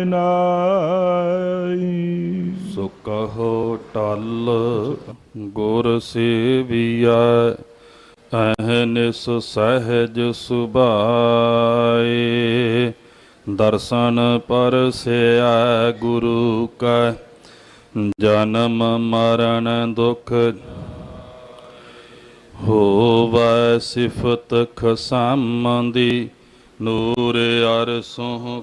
ਨਾਈ। ਸੋ ਕਹੋ ਟਲ ਗੁਰ ਸੇਵੀਐ ਅਹਨਿਸ ਸਹਿਜ ਸੁਭਾਏ। ਦਰਸ਼ਨ ਪਰਸਿਆ ਗੁਰੂ ਕੈ, ਜਨਮ ਮਰਨ ਦੁਖ ਹੋਵੈ ਸਿਫਤ ਖਸਮੰਦੀ। ਨੂਰ ਅਰਸੋਂ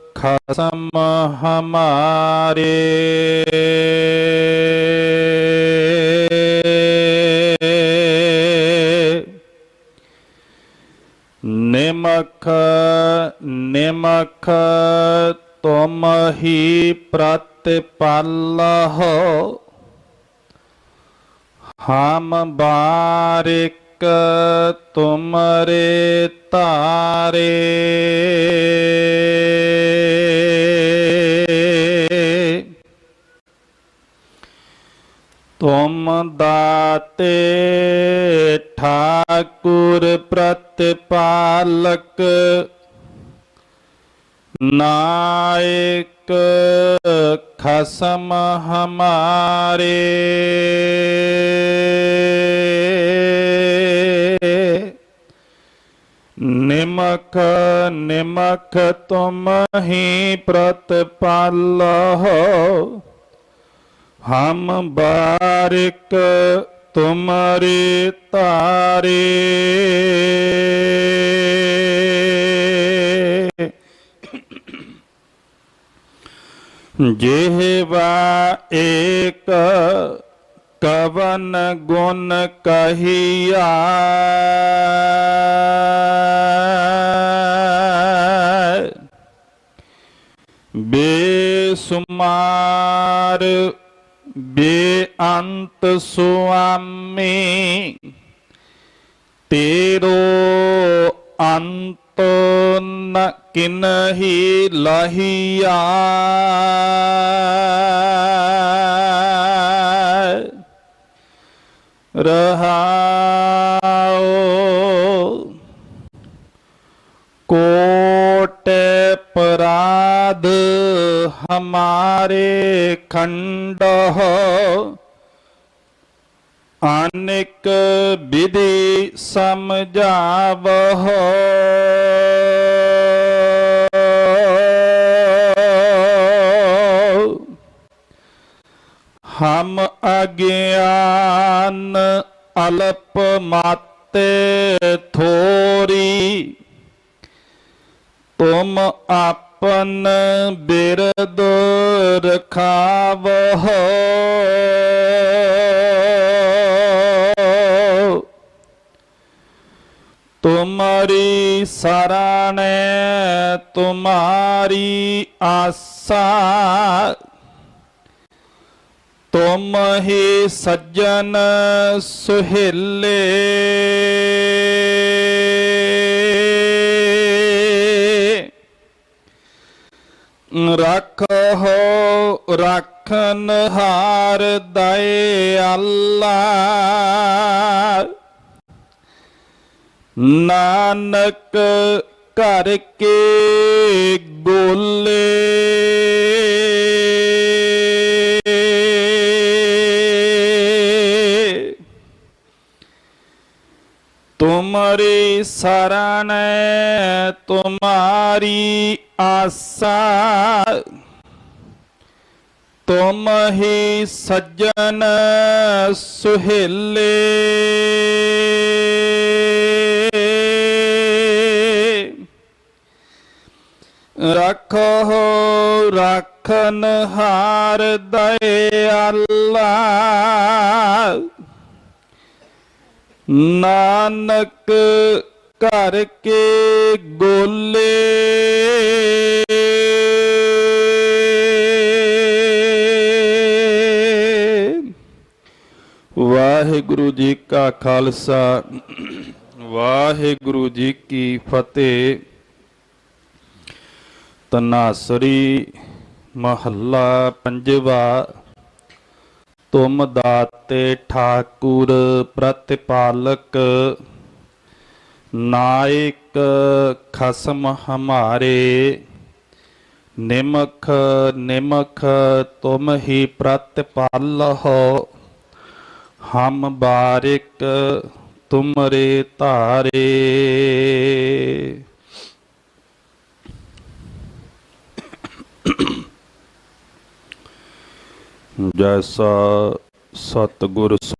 ਖਸਮ ਹਮਾਰੇ ਨਿਮਖ ਨਿਮਖ ਤੁਮ ਹੀ ਪ੍ਰਤਪਾਲਹੁ ਹਮ ਬਾਰਿਕ ਤੁਮਰੇ ਤਾਰੇ ਤੁਮ ਦਾਤੇ ਠਾਕੁਰ ਪ੍ਰਤਪਾਲਕ ਨਾਇਕ ਖਸਮ ਹਮਾਰੇ। ਨਿਮਕ ਨਿਮਕ ਤੁਮ ਹੀ ਪ੍ਰਤਪਾਲਹੁ। ਹਮ ਬਾਰਿਕ ਤੁਮਰੇ ਤਾਰੇ ਜਿਹਵਾ ਏਕ ਕਵਨ ਗੁਣ ਕਹੀਆ। ਬੇਸੁਮਾਰ ਬੇਅੰਤ ਸੁਆਮੀ ਤੇਰੋ ਅੰਤ ਨ ਕਿਨਹੀ ਲਹੀਆ। ਰਹਾਉ ਹਮਾਰੇ ਖੰਡ ਅਨੇਕ ਵਿਧि ਸਮਝਾਵਹ ਹਮ ਅਗਿਆਨ ਅਲਪ ਮਾਤੇ ਥੋਰੀ ਤੁਮ ਆਪ ਆਪਨ ਬਿਰਦ ਰਖਾਵਹ ਤੁਮਰੀ ਸਰਣੈ ਤੁਮਾਰੀ ਆਸਾ। ਤੁਮ ਹੀ ਸੱਜਣ ਸੁਹੇਲੇ। ਰੱਖੋ ਰੱਖਨ ਹਾਰ ਦਏ ਅੱਲਾ ਨਾਨਕ ਘਰ ਕੇ ਗੋਲੇ ਤੁਮਰੀ ਸਰਣ ਤੁਮਾਰੀ ਆਸਾ। ਤੁਮ ਹੀ ਸੱਜਣ ਸੁਹੇਲੇ। ਰੱਖੋ ਰੱਖਨ ਹਾਰ ਦਇ ਅੱਲਾ ਨਾਨਕ ਘਰ ਕੇ ਗੋਲੇ। ਵਾਹਿਗੁਰੂ ਜੀ ਕਾ ਖਾਲਸਾ, ਵਾਹਿਗੁਰੂ ਜੀ ਕੀ ਫਤਿਹ। ਤਨਾਸਰੀ ਮਹੱਲਾ ਪੰਜਵਾ ਤੁਮ ਦਾਤੇ ਠਾਕੁਰ ਪ੍ਰਤਿਪਾਲਕ, ਨਾਇਕ ਖਸਮ ਹਮਾਰੇ, ਨਿਮਖ ਨਿਮਖ ਤੁਮ ਹੀ ਪ੍ਰਤਿਪਾਲਹੁ, ਹਮ ਬਾਰਿਕ ਤੁਮਰੇ ਧਾਰੇ। ਜੈਸਾ ਸਤਿਗੁਰ